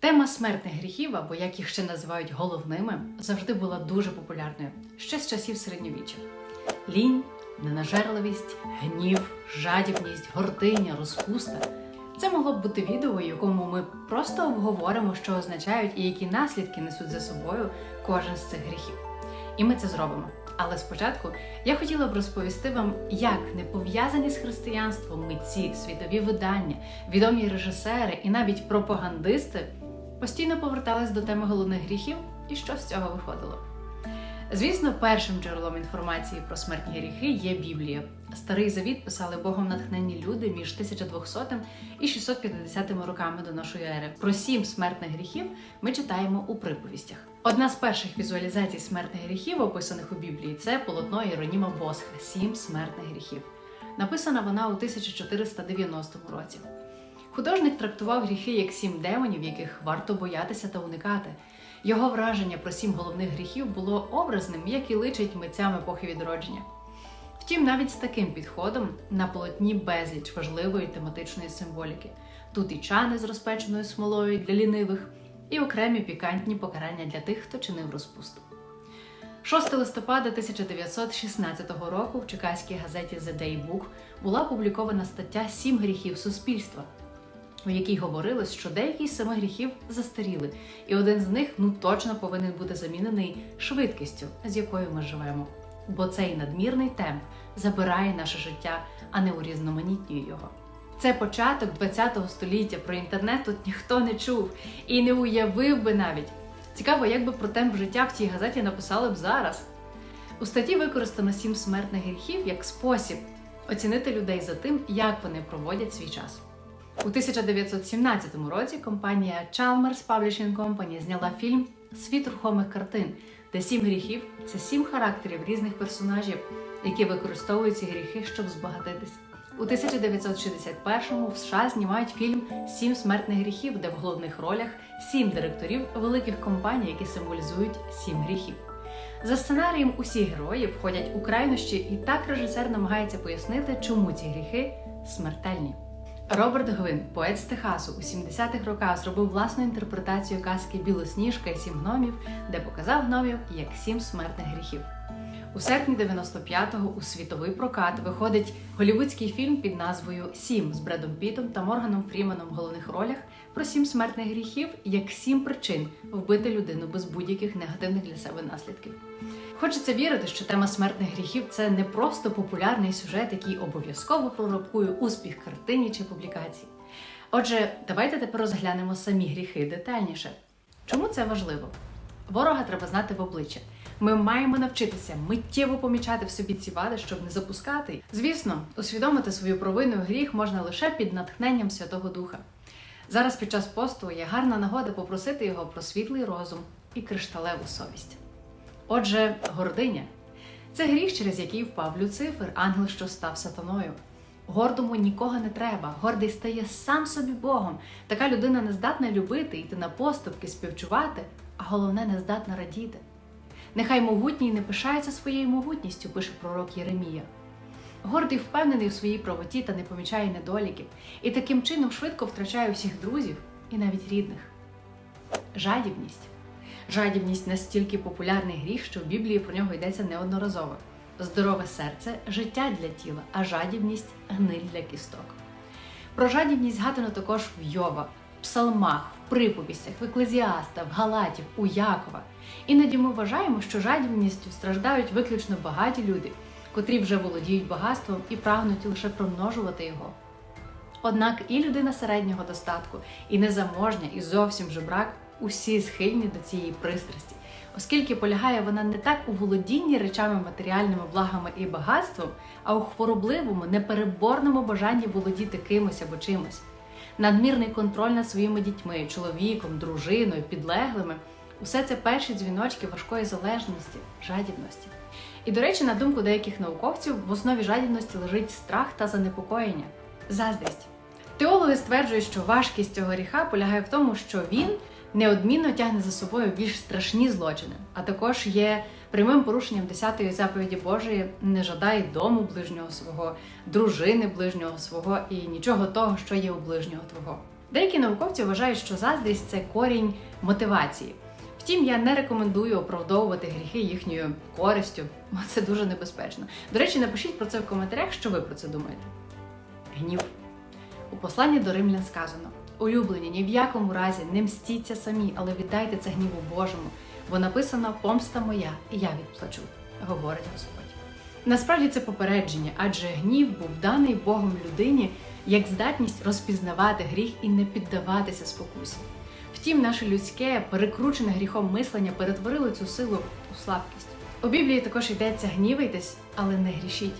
Тема смертних гріхів, або як їх ще називають головними, завжди була дуже популярною ще з часів середньовіччя. Лінь, ненажерливість, гнів, жадібність, гординя, розпуста. Це могло б бути відео, в якому ми просто обговоримо, що означають і які наслідки несуть за собою кожен з цих гріхів. І ми це зробимо. Але спочатку я хотіла б розповісти вам, як не пов'язані з християнством митці, світові видання, відомі режисери і навіть пропагандисти постійно повертались до теми головних гріхів і що з цього виходило. Звісно, першим джерелом інформації про смертні гріхи є Біблія. Старий завіт писали Богом натхненні люди між 1200 і 650 роками до нашої ери. Про сім смертних гріхів ми читаємо у приповістях. Одна з перших візуалізацій смертних гріхів, описаних у Біблії, це полотно Іроніма Босха Сім смертних гріхів. Написана вона у 1490 році. Художник трактував гріхи як сім демонів, яких варто боятися та уникати. Його враження про сім головних гріхів було образним, як і личить митцям епохи відродження. Втім, навіть з таким підходом на полотні безліч важливої тематичної символіки. Тут і чани з розпеченою смолою для лінивих, і окремі пікантні покарання для тих, хто чинив розпусту. 6 листопада 1916 року в чекаській газеті The Day Book була опублікована стаття Сім гріхів суспільства, у якій говорилось, що деякі з семи гріхів застаріли, і один з них ну точно повинен бути замінений швидкістю, з якою ми живемо. Бо цей надмірний темп забирає наше життя, а не урізноманітнює його. Це початок ХХ століття. Про інтернет тут ніхто не чув і не уявив би навіть. Цікаво, як би про темп життя в цій газеті написали б зараз. У статті використано сім смертних гріхів як спосіб оцінити людей за тим, як вони проводять свій час. У 1917 році компанія Chalmers Publishing Company зняла фільм Світ рухомих картин, де сім гріхів це сім характерів різних персонажів, які використовують ці гріхи, щоб збагатитись. У 1961-му в США знімають фільм Сім смертних гріхів, де в головних ролях сім директорів великих компаній, які символізують сім гріхів. За сценарієм усі герої входять у крайнощі, і так режисер намагається пояснити, чому ці гріхи смертельні. Роберт Гвин, поет з Техасу, у 70-х роках зробив власну інтерпретацію казки Білосніжка і сім гномів, де показав гномів як сім смертних гріхів. У серпні 95-го у світовий прокат виходить голівудський фільм під назвою Сім з Бредом Пітом та Морганом Фріменом в головних ролях про сім смертних гріхів як сім причин вбити людину без будь-яких негативних для себе наслідків. Хочеться вірити, що тема смертних гріхів це не просто популярний сюжет, який обов'язково пророкує успіх картині чи публікації. Отже, давайте тепер розглянемо самі гріхи детальніше. Чому це важливо? Ворога треба знати в обличчя. Ми маємо навчитися миттєво помічати в собі ці вади, щоб не запускати. Звісно, усвідомити свою провину і гріх можна лише під натхненням Святого Духа. Зараз під час посту є гарна нагода попросити його про світлий розум і кришталеву совість. Отже, гординя це гріх, через який впав Люцифер, ангел, що став сатаною. Гордому нікого не треба, гордий стає сам собі Богом. Така людина не здатна любити, йти на поступки, співчувати, а головне, не здатна радіти. Нехай могутній не пишається своєю могутністю, пише пророк Єремія. Гордий впевнений у своїй правоті та не помічає недоліків, і таким чином швидко втрачає усіх друзів і навіть рідних. Жадібність. Жадібність настільки популярний гріх, що в Біблії про нього йдеться неодноразово. Здорове серце життя для тіла, а жадібність гниль для кісток. Про жадібність згадано також в Йова, в псалмах, в приповістях, в еклезіаста, в Галатів, у Якова. Іноді ми вважаємо, що жадібністю страждають виключно багаті люди, котрі вже володіють багатством і прагнуть лише примножувати його. Однак і людина середнього достатку, і незаможня, і зовсім жебрак усі схильні до цієї пристрасті, оскільки полягає вона не так у володінні речами, матеріальними благами і багатством, а у хворобливому, непереборному бажанні володіти кимось або чимось. Надмірний контроль над своїми дітьми, чоловіком, дружиною, підлеглими усе це перші дзвіночки важкої залежності, жадібності. І, до речі, на думку деяких науковців, в основі жадібності лежить страх та занепокоєння, заздрість. Теологи стверджують, що важкість цього гріха полягає в тому, що він неодмінно тягне за собою більш страшні злочини, а також є прямим порушенням 10-ї заповіді Божої не жадай дому ближнього свого, дружини ближнього свого і нічого того, що є у ближнього твого. Деякі науковці вважають, що заздрість це корінь мотивації. Втім, я не рекомендую оправдовувати гріхи їхньою користю, бо це дуже небезпечно. До речі, напишіть про це в коментарях, що ви про це думаєте. Гнів. У посланні до римлян сказано: улюблені, ні в якому разі не мстіться самі, але віддайте це гніву Божому, бо написано помста моя, і я відплачу, говорить Господь. Насправді це попередження, адже гнів був даний Богом людині як здатність розпізнавати гріх і не піддаватися спокусі. Втім, наше людське, перекручене гріхом мислення перетворило цю силу у слабкість. У Біблії також йдеться гнівайтесь, але не грішіть.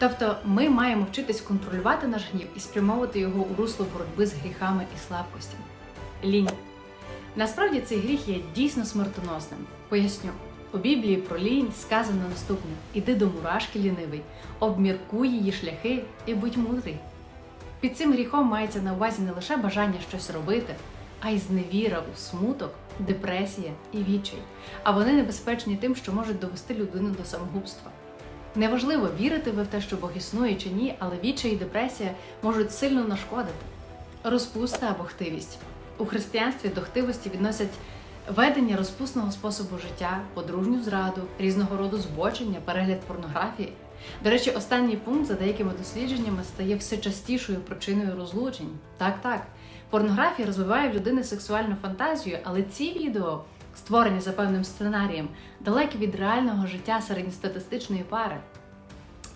Тобто ми маємо вчитись контролювати наш гнів і спрямовувати його у русло боротьби з гріхами і слабкостями. Лінь. Насправді цей гріх є дійсно смертоносним. Поясню. У Біблії про лінь сказано наступне: іди до мурашки лінивий, обміркуй її шляхи і будь мудрий. Під цим гріхом мається на увазі не лише бажання щось робити, а й зневіра у смуток, депресія і відчай. А вони небезпечні тим, що можуть довести людину до самогубства. Неважливо, вірите ви в те, що Бог існує чи ні, але відчай і депресія можуть сильно нашкодити. Розпуста або хтивість. У християнстві до хтивості відносять ведення розпусного способу життя, подружню зраду, різного роду збочення, перегляд порнографії. До речі, останній пункт за деякими дослідженнями стає все частішою причиною розлучень. Так, так. Порнографія розвиває в людини сексуальну фантазію, але ці відео, створені за певним сценарієм, далекі від реального життя середньостатистичної пари.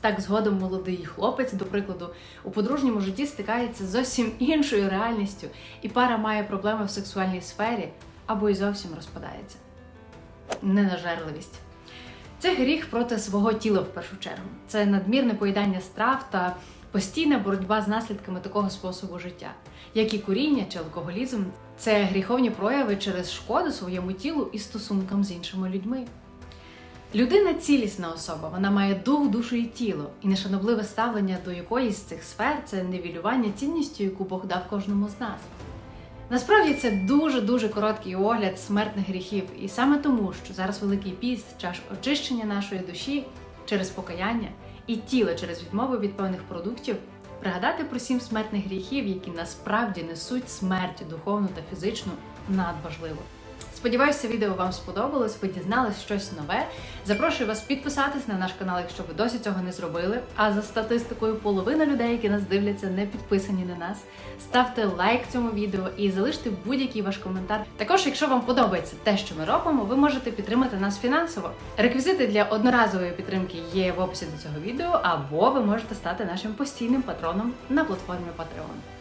Так, згодом молодий хлопець, до прикладу, у подружньому житті стикається з зовсім іншою реальністю, і пара має проблеми в сексуальній сфері або й зовсім розпадається. Ненажерливість. Це гріх проти свого тіла в першу чергу. Це надмірне поїдання страв та постійна боротьба з наслідками такого способу життя, як і куріння чи алкоголізм. Це гріховні прояви через шкоду своєму тілу і стосункам з іншими людьми. Людина цілісна особа, вона має дух, душу і тіло, і нешанобливе ставлення до якоїсь з цих сфер це невілювання цінністю, яку Бог дав кожному з нас. Насправді це дуже дуже короткий огляд смертних гріхів, і саме тому, що зараз Великий піст, час очищення нашої душі через покаяння і тіла через відмову від певних продуктів, пригадати про сім смертних гріхів, які насправді несуть смерть духовну та фізичну, надважливо. Сподіваюся, відео вам сподобалось, ви дізнались щось нове. Запрошую вас підписатись на наш канал, якщо ви досі цього не зробили. А за статистикою, половина людей, які нас дивляться, не підписані на нас. Ставте лайк цьому відео і залиште будь-який ваш коментар. Також, якщо вам подобається те, що ми робимо, ви можете підтримати нас фінансово. Реквізити для одноразової підтримки є в описі до цього відео, або ви можете стати нашим постійним патроном на платформі Patreon.